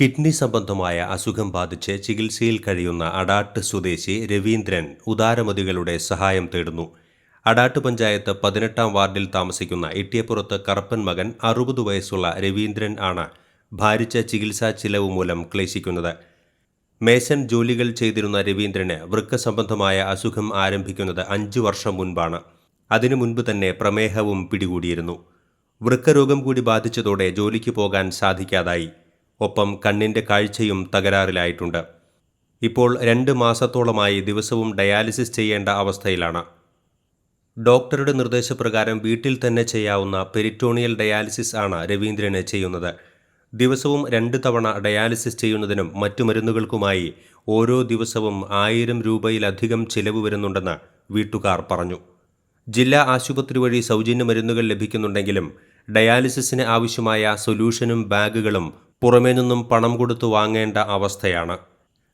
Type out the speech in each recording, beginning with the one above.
Kidney സംബന്ധമായ അസുഖം ബാധിച്ച് ചികിത്സയിൽ കഴിയുന്ന അടാട്ട് സ്വദേശി രവീന്ദ്രൻ ഉദാരമതികളുടെ സഹായം തേടുന്നു. അടാട്ട് പഞ്ചായത്ത് പതിനെട്ടാം വാർഡിൽ താമസിക്കുന്ന ഇട്ടിയപ്പുറത്ത് കറപ്പൻ മകൻ അറുപത് വയസ്സുള്ള രവീന്ദ്രൻ ആണ് ഭാരിച്ച ചികിത്സാ ചിലവ് മൂലം ക്ലേശിക്കുന്നത്. മേസൻ ജോലികൾ ചെയ്തിരുന്ന രവീന്ദ്രന് വൃക്ക സംബന്ധമായ അസുഖം ആരംഭിക്കുന്നത് അഞ്ചു വർഷം മുൻപാണ്. അതിനു മുൻപ് തന്നെ പ്രമേഹവും പിടികൂടിയിരുന്നു. വൃക്കരോഗം കൂടി ബാധിച്ചതോടെ ജോലിക്ക് പോകാൻ സാധിക്കാതായി. ഒപ്പം കണ്ണിന്റെ കാഴ്ചയും തകരാറിലായിട്ടുണ്ട്. ഇപ്പോൾ രണ്ട് മാസത്തോളമായി ദിവസവും ഡയാലിസിസ് ചെയ്യേണ്ട അവസ്ഥയിലാണ്. ഡോക്ടറുടെ നിർദ്ദേശപ്രകാരം വീട്ടിൽ തന്നെ ചെയ്യാവുന്ന പെരിറ്റോണിയൽ ഡയാലിസിസ് ആണ് രവീന്ദ്രന് ചെയ്യുന്നത്. ദിവസവും രണ്ട് തവണ ഡയാലിസിസ് ചെയ്യുന്നതിനും മറ്റു മരുന്നുകൾക്കുമായി ഓരോ ദിവസവും ആയിരം രൂപയിലധികം ചിലവ് വരുന്നുണ്ടെന്ന് വീട്ടുകാർ പറഞ്ഞു. ജില്ലാ ആശുപത്രി വഴി സൗജന്യ മരുന്നുകൾ ലഭിക്കുന്നുണ്ടെങ്കിലും ഡയാലിസിസിന് ആവശ്യമായ സൊല്യൂഷനും ബാഗുകളും പുറമേ നിന്നും പണം കൊടുത്തു വാങ്ങേണ്ട അവസ്ഥയാണ്.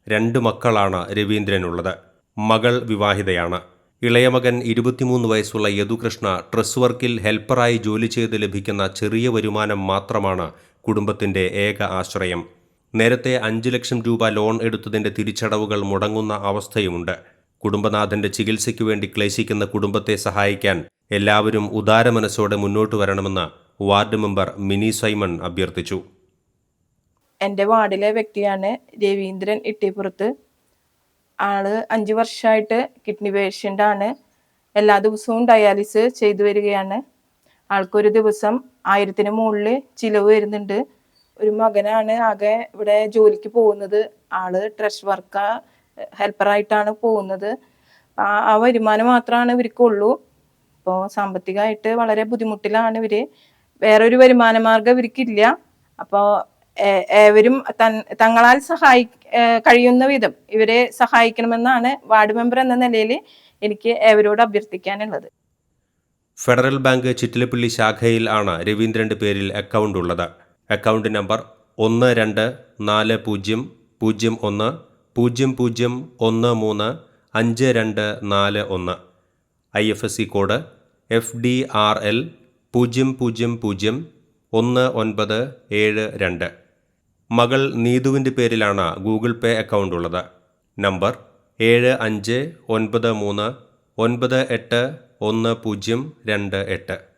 രണ്ട് മക്കളാണ് രവീന്ദ്രനുള്ളത്. മകൾ വിവാഹിതയാണ്. ഇളയ മകൻ ഇരുപത്തിമൂന്ന് വയസ്സുള്ള യദുകൃഷ്ണ ട്രസ് വർക്കിൽ ഹെൽപ്പറായി ജോലി ചെയ്ത് ലഭിക്കുന്ന ചെറിയ വരുമാനം മാത്രമാണ് കുടുംബത്തിന്റെ ഏക ആശ്രയം. നേരത്തെ അഞ്ച് ലക്ഷം രൂപ ലോൺ എടുത്തതിന്റെ തിരിച്ചടവുകൾ മുടങ്ങുന്ന അവസ്ഥയുമുണ്ട്. കുടുംബനാഥന്റെ ചികിത്സയ്ക്ക് വേണ്ടി ക്ലേശിക്കുന്ന കുടുംബത്തെ സഹായിക്കാൻ എല്ലാവരും ഉദാര മനസ്സോടെ മുന്നോട്ട് വരണമെന്ന് വാർഡ് മെമ്പർ മിനി സൈമൺ അഭ്യർത്ഥിച്ചു. എന്റെ വാർഡിലെ വ്യക്തിയാണ് രവീന്ദ്രൻ ഇട്ടിപ്പുറത്ത്. ആൾ അഞ്ച് വർഷമായിട്ട് കിഡ്നി പേഷ്യന്റ് ആണ്. എല്ലാ ദിവസവും ഡയാലിസിസ് ചെയ്തു വരികയാണ്. ആൾക്കൊരു ദിവസം ആയിരത്തിന് മുകളിൽ ചിലവ് വരുന്നുണ്ട്. ഒരു മകനാണ് ആകെ ഇവിടെ ജോലിക്ക് പോകുന്നത്. ആൾ ട്രഷ് വർക്ക ഹെൽപ്പറായിട്ടാണ് പോകുന്നത്. ആ വരുമാനം മാത്രമാണ് ഇവർക്കുള്ളൂ. ഇപ്പോൾ സാമ്പത്തികമായിട്ട് വളരെ ബുദ്ധിമുട്ടിലാണ് ഇവർ. വേറൊരു വരുമാന മാർഗം ഇവർക്കില്ല. അപ്പോൾ ഏവരും തൻ- തങ്ങളാൽ സഹായി കഴിയുന്ന വിധം ഇവരെ സഹായിക്കണമെന്നാണ് വാർഡ് മെമ്പർ എന്ന നിലയിൽ എനിക്ക് ഏവരോട് അഭ്യർത്ഥിക്കാനുള്ളത്. ഫെഡറൽ ബാങ്ക് ചിറ്റിലപ്പള്ളി ശാഖയിൽ ആണ് രവീന്ദ്രന്റെ പേരിൽ അക്കൗണ്ട് ഉള്ളത്. അക്കൗണ്ട് നമ്പർ ഒന്ന് രണ്ട് നാല് പൂജ്യം പൂജ്യം ഒന്ന് പൂജ്യം പൂജ്യം ഒന്ന് മൂന്ന് അഞ്ച് രണ്ട് നാല് ഒന്ന്. I F S C code F D R L പൂജ്യം പൂജ്യം പൂജ്യം ഒന്ന് ഒൻപത് ഏഴ് രണ്ട്. മകൾ നീതുവിന്റെ പേരിലാണ് ഗൂഗിൾ പേ അക്കൗണ്ട് ഉള്ളത്. നമ്പർ ഏഴ് അഞ്ച് ഒൻപത് മൂന്ന് ഒൻപത് എട്ട് ഒന്ന് പൂജ്യം രണ്ട് എട്ട്.